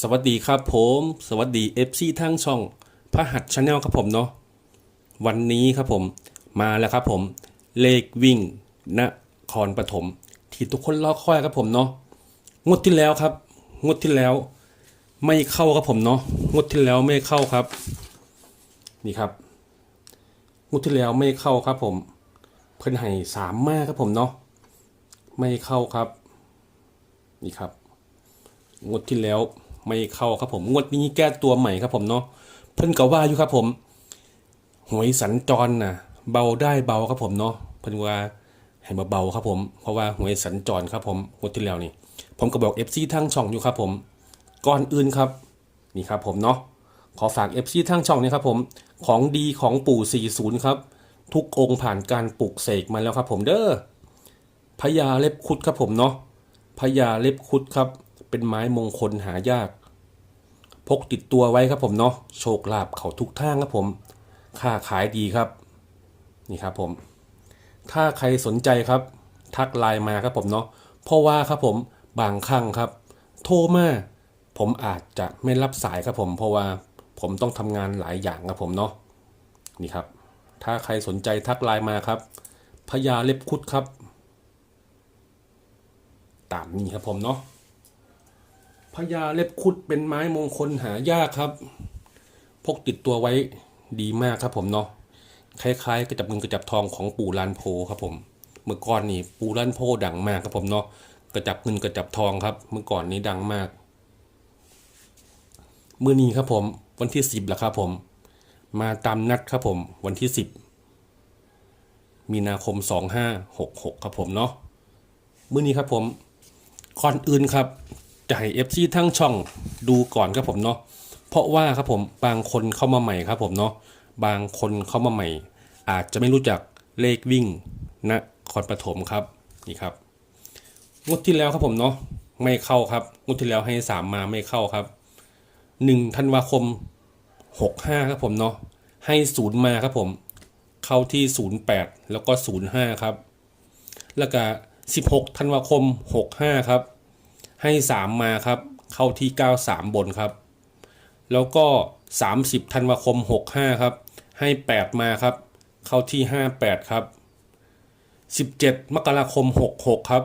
สวัสดีครับผม สวัสดี FC ทั้งช่องพระหัสชาแนลครับผมเนาะวันนี้ครับผมมาแล้วครับผมเลขวิ่งนครปฐมที่ทุกคนรอคอยครับผมเนาะงวดที่แล้วครับ งวดที่แล้ว ไม่เข้าครับผมเนาะงวดที่แล้วไม่เข้าครับ นี่ครับงวดที่แล้วไม่เข้าครับผม เพิ่นให้สามมากครับผมเนาะไม่เข้าครับ นี่ครับงวดที่แล้ว ไม่เข้าครับผมงวดนี้แก้ตัวใหม่ครับผมเนาะเพิ่นก็ว่าอยู่ครับผมหวยสัญจรน่ะ เบาได้เบาครับผมเนาะเพิ่นว่าให้มาเบาครับผม เพราะว่าหวยสัญจรครับผมงวดที่แล้วนี่ ผมก็บอก FC ทางช่องอยู่ครับผมก่อนอื่นครับ นี่ครับผมเนาะขอฝาก FC ทางช่องนี่ครับผมของดีของปู่ 40 ครับ ทุกองค์ผ่านการปลูกเสกมาแล้วครับผมเด้อพญาเล็บคุดครับผมเนาะพญาเล็บคุดครับ เป็นไม้มงคลหายาก พกติดตัวไว้ครับผมเนาะโชคลาภเขาทุกทางครับผม ค่าขายดีครับ นี่ครับผม ถ้าใครสนใจครับ ทักไลน์มาครับผมเนาะเพราะว่าครับผมบางครั้งครับ โทรมาผมอาจจะไม่รับสายครับผม เพราะว่าผมต้องทำงานหลายอย่างครับผมเนาะนี่ครับ ถ้าใครสนใจทักไลน์มาครับพญาเล็บคุดครับ ตามนี้ครับผมเนาะ พญาเล็บคุดเป็นไม้มงคลหายากครับ พกติดตัวไว้ดีมากครับผมเนาะคล้ายๆกระจับเงินกระจับทองของปู่ลานโพครับผม เมื่อก่อนนี่ปู่ลานโพดังมากครับผมเนาะกระจับเงินกระจับทองครับ เมื่อก่อนนี้ดังมากเมื่อนี้ครับผม วันที่สิบแล้วครับผม มาตามนัดครับผม วันที่สิบมีนาคมสองห้าหกหกครับผมเนาะเมื่อนี้ครับผมก่อนอื่นครับ จะให้ FC ทั้งช่องดูก่อนครับผมเนาะเพราะว่าครับผมบางคนเข้ามาใหม่ครับผมเนาะบางคนเข้ามาใหม่ อาจจะไม่รู้จักเลขวิ่งนครปฐมครับนี่ครับงวดที่แล้วครับผมเนาะไม่เข้าครับงวดที่แล้วให้สามมาไม่เข้าครับหนึ่งธันวาคมหกห้าครับผมเนาะให้ศูนย์มาครับผม เข้าที่ศูนย์แปดแล้วก็ศูนย์ห้าครับ แล้วก็16ธันวาคม65ครับ ให้ 3 มาครับ เข้าที่ 93 บนครับ แล้วก็ 30ธันวาคม 65 ครับ ให้ 8 มาครับ เข้าที่ 58 ครับ 17 มกราคม 66 ครับ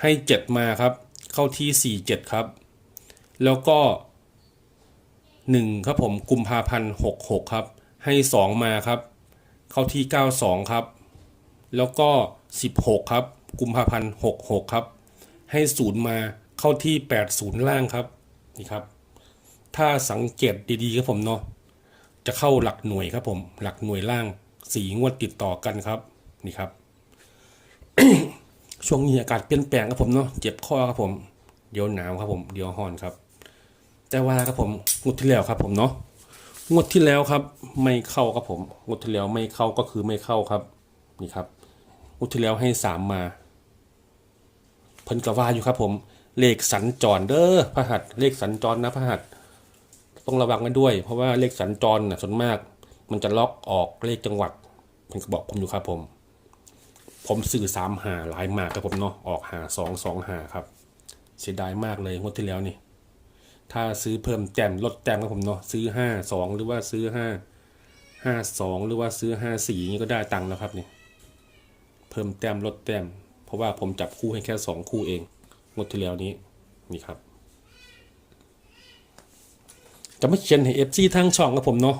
ให้ 7 มาครับ เข้าที่ 47 ครับ แล้วก็ 1 ครับผมกุมภาพันธ์ 66 ครับ ให้ 2 มาครับ เข้าที่ 92 ครับ แล้วก็ 16 ครับกุมภาพันธ์ 66 ครับให้ศูนย์มา เข้าที่ 80 ล่างครับนี่ครับ ถ้าสังเกตดีๆครับผมเนาะจะเข้าหลักหน่วยครับผม หลักหน่วยล่างสีงวดติดต่อกันครับนี่ครับ ช่วงนี้อากาศเปลี่ยนแปลงครับผมเนาะเจ็บคอครับผม เดี๋ยวหนาวครับผม เดี๋ยวร้อนครับ แต่ว่าครับผมงวดที่แล้วครับผมเนาะงวดที่แล้วครับ ไม่เข้าครับผมงวดที่แล้วไม่เข้าก็คือไม่เข้าครับ นี่ครับงวดที่แล้วให้สามมาเพิ่นกว่าอยู่ครับผม เลขสัญจรเด้อพระหัสเลขสัญจรนะพระหัสต้องระวังกันด้วย เพราะว่าเลขสัญจรน่ะส่วนมาก มันจะล็อกออกเลขจังหวัดเพิ่นก็บอกผมอยู่ครับผม ผมสื่อสามหาหลายมากครับผมเนาะออกหาสองสองหาครับ เสียดายมากเลยงวดที่แล้วนี่ ถ้าซื้อเพิ่มแต้มลดแต้มครับผมเนาะซื้อห้าสองหรือว่าซื้อห้าห้าสองหรือว่าซื้อห้าสี่นี้ก็ได้ตังค์แล้วครับนี่เพิ่มแต้มลดแต้ม เพราะว่าผมจับคู่ให้แค่สองคู่เอง งวดที่แล้วนี้นี่ครับจะไม่เขียนให้ FC ทางช่องครับผมเนาะ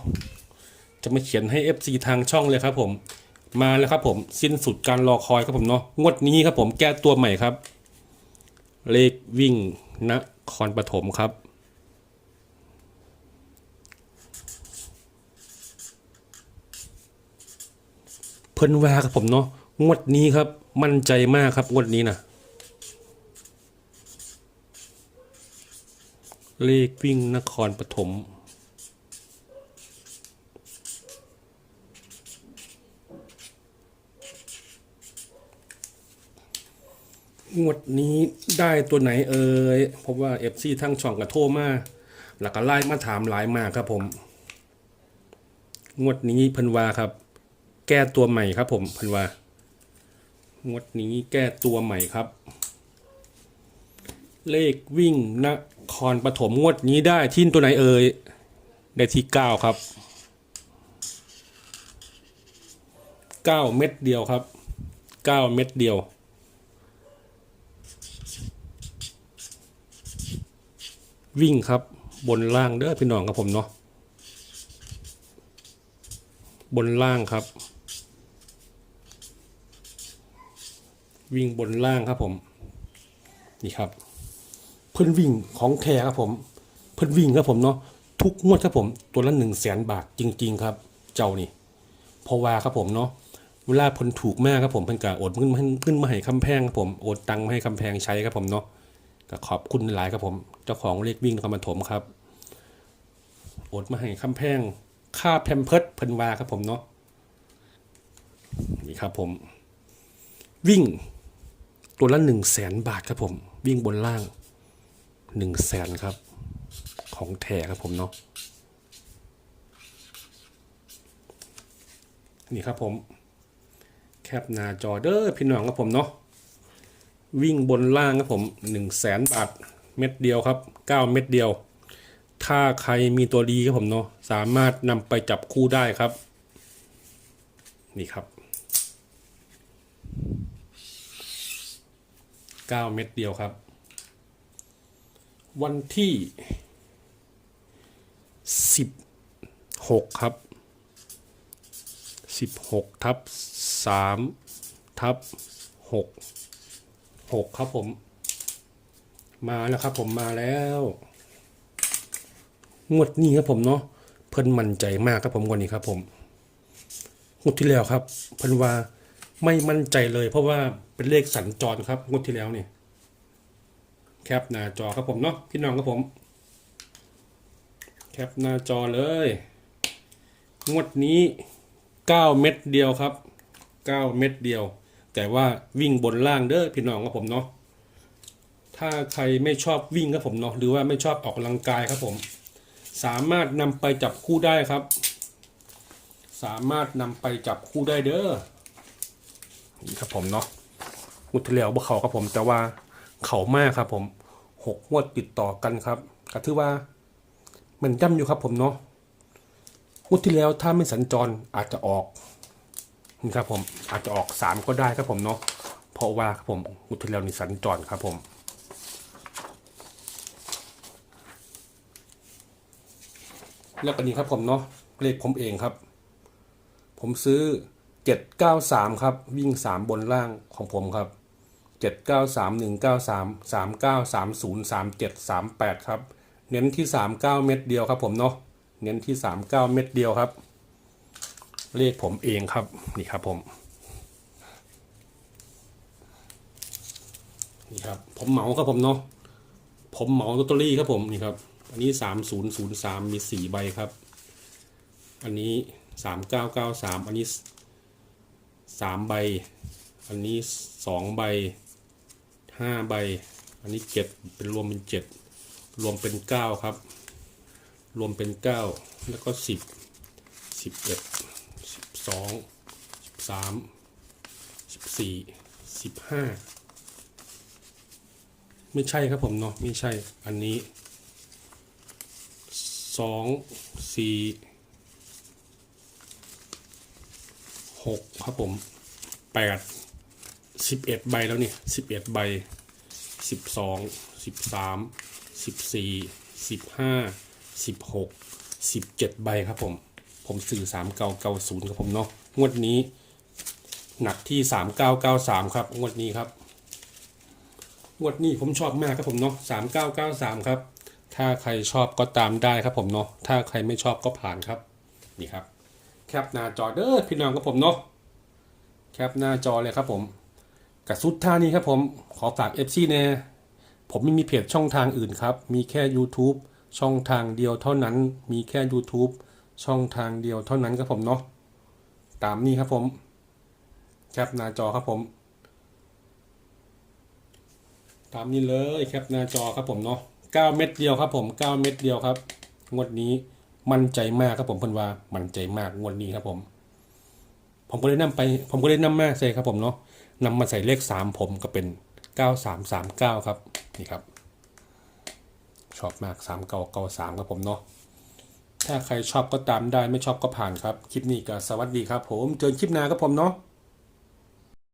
จะไม่เขียนให้ FC ทางช่องเลยครับผม มาแล้วครับผมสิ้นสุดการรอคอยครับผมเนาะงวดนี้ครับผมแก้ตัวใหม่ครับ เลขวิ่งนครปฐมครับเพิ่นว่าครับผมเนาะงวดนี้ครับ มั่นใจมากครับงวดนี้นะ เลขวิ่งนครปฐมงวดนี้ได้ตัวไหนเอ่ยเพราะว่าเอฟซีทั้งช่องกระโทรมา แล้วก็ไล่มาถามหลายมากครับผม งวดนี้เพิ่นวาครับ แก้ตัวใหม่ครับผมเพันวางวดนี้แก้ตัวใหม่ครับ เลขวิ่งน คอนปฐมงวดนี้ได้ที่ตัวไหนเอ่ยได้ที่เก้าครับเก้าเม็ดเดียวครับเก้าเม็ดเดียววิ่งครับบนล่างเด้อพี่น้องครับผมเนาะบนล่างครับ วิ่งบนล่างครับผม นี่ครับ พื่นวิ่งของแท้ครับผม เพื่นวิ่งครับผมเนาะทุกงวดครับผม ตัวละหนึ่งแสนบาทจริง ๆ ครับ เจ้านี่เพราะว่าครับผมเนาะเวลาเพนถูกมากครับผมเพิ่นกะโอดขึ้นมาขึ้นมาให้คำแพงครับผมโอดตังค์มาให้คำแพงใช้ครับผมเนาะก็ขอบคุณหลายครับผม เจ้าของเลขวิ่งนครปฐมครับโอดมาให้คำแพงค่าแพมเพิร์ดเพิ่นว่าครับผมเนาะนี่ครับผม วิ่งตัวละหนึ่งแสนบาทครับผม วิ่งบนล่าง หนึ่งแสนครับ ของแท้ครับผมเนาะนี่ครับผมแคปหน้าจอเด้อพี่น้องครับผมเนาะวิ่งบนล่างครับผมหนึ่งแสนบาทเม็ดเดียวครับเก้าเม็ดเดียว ถ้าใครมีตัวดีครับผมเนาะสามารถนำไปจับคู่ได้ครับ นี่ครับ 9 เม็ดเดียวครับ วันที่ 16 ครับ 16 ทับ 3 ทับ 6 6 ครับผม มาแล้วครับผมมาแล้ว งวดนี้ครับผมเนาะเพิ่นมั่นใจมากครับผมวันนี้ครับผมงวดที่แล้วครับ เพิ่นว่าไม่มั่นใจเลย เพราะว่าเป็นเลขสัญจรครับงวดที่แล้วเนี่ย แคปหน้าจอครับผมเนาะพี่น้องครับผม แคปหน้าจอเลย งวดนี้ 9 เม็ดเดียวครับ 9 เม็ดเดียว แต่ว่าวิ่งบนล่างเด้อพี่น้องครับผมเนาะถ้าใครไม่ชอบวิ่งครับผมเนาะหรือว่าไม่ชอบออกกำลังกายครับผม สามารถนำไปจับคู่ได้ครับ สามารถนำไปจับคู่ได้เด้อนี่ครับผมเนาะงวดที่แล้วบ่เขาครับผมแต่ว่าเขามากครับผม หกงวดติดต่อกันครับก็ถือว่ามันย่ำอยู่ครับผมเนาะงวดที่แล้วถ้าไม่สัญจรอาจจะออกนี่ครับผมอาจจะออกสามก็ได้ครับผมเนาะเพราะว่าครับผมงวดที่แล้วนี่สัญจรครับผมแล้วก็นี้ครับผมเนาะเลขผมเองครับ ผมซื้อ 793 ครับ วิ่ง 3 บนล่างของผมครับ 793 193 39 30 37 38 ครับ เน้นที่ 39 เม็ดเดียวครับผมเนาะ เน้นที่ 39 เม็ดเดียวครับ เลขผมเองครับ นี่ครับผม นี่ครับ ผมเหมาครับผมเนาะ ผมเหมาลอตเตอรี่ครับผม นี่ครับ อันนี้ 3003 มี 4 ใบครับ อันนี้ 3993 อันนี้ 3 ใบ อันนี้ 2 ใบ 5ใบ อันนี้7เป็นรวมเป็น7รวมเป็น9ครับ รวมเป็น9แล้วก็10 11 12 13 14 15ไม่ใช่ครับผมเนาะไม่ใช่อันนี้สองสี่หกครับผมแปด สิบเอ็ดใบแล้วนี่สิบเอ็ดใบสิบสองสิบสามสิบสี่สิบห้าสิบหกสิบเจ็ดใบครับผม ผมสื่อสามเก้าเก้าศูนย์ครับผมเนาะงวดนี้ หนักที่สามเก้าเก้าสามครับ งวดนี้ครับงวดนี้ผมชอบมากครับผมเนาะสามเก้าเก้าสามครับ ถ้าใครชอบก็ตามได้ครับผมเนาะถ้าใครไม่ชอบก็ผ่านครับนี่ครับ แคปหน้าจอเด้อพี่น้องครับผมเนาะแคปหน้าจอเลยครับผม กับสุดท่านี้ครับผมขอฝาก FC แน่ผมไม่มีเพจช่องทางอื่นครับ มีแค่ YouTube ช่องทางเดียวเท่านั้น มีแค่ YouTube ช่องทางเดียวเท่านั้นครับผมเนาะตามนี้ครับผมแคปหน้าจอครับผม ตามนี้เลยแคปหน้าจอครับผมเนาะ9เม็ดเดียวครับผม 9 เม็ดเดียวครับ งวดนี้มั่นใจมากครับผมเพิ่อนว่ามั่นใจมากงวดนี้ครับผม ผมก็เลยนำไป ผมก็เลยนำมาใส่ครับผมเนาะนำมาใส่เลข 3 ผมก็เป็น 9339 ครับ นี่ครับ ชอบมากสามเก้าเก้าสามครับผมเนาะ ถ้าใครชอบก็ตามได้ไม่ชอบก็ผ่านครับ คลิปนี้ก็สวัสดีครับผม เจอคลิปหน้าครับผมเนาะ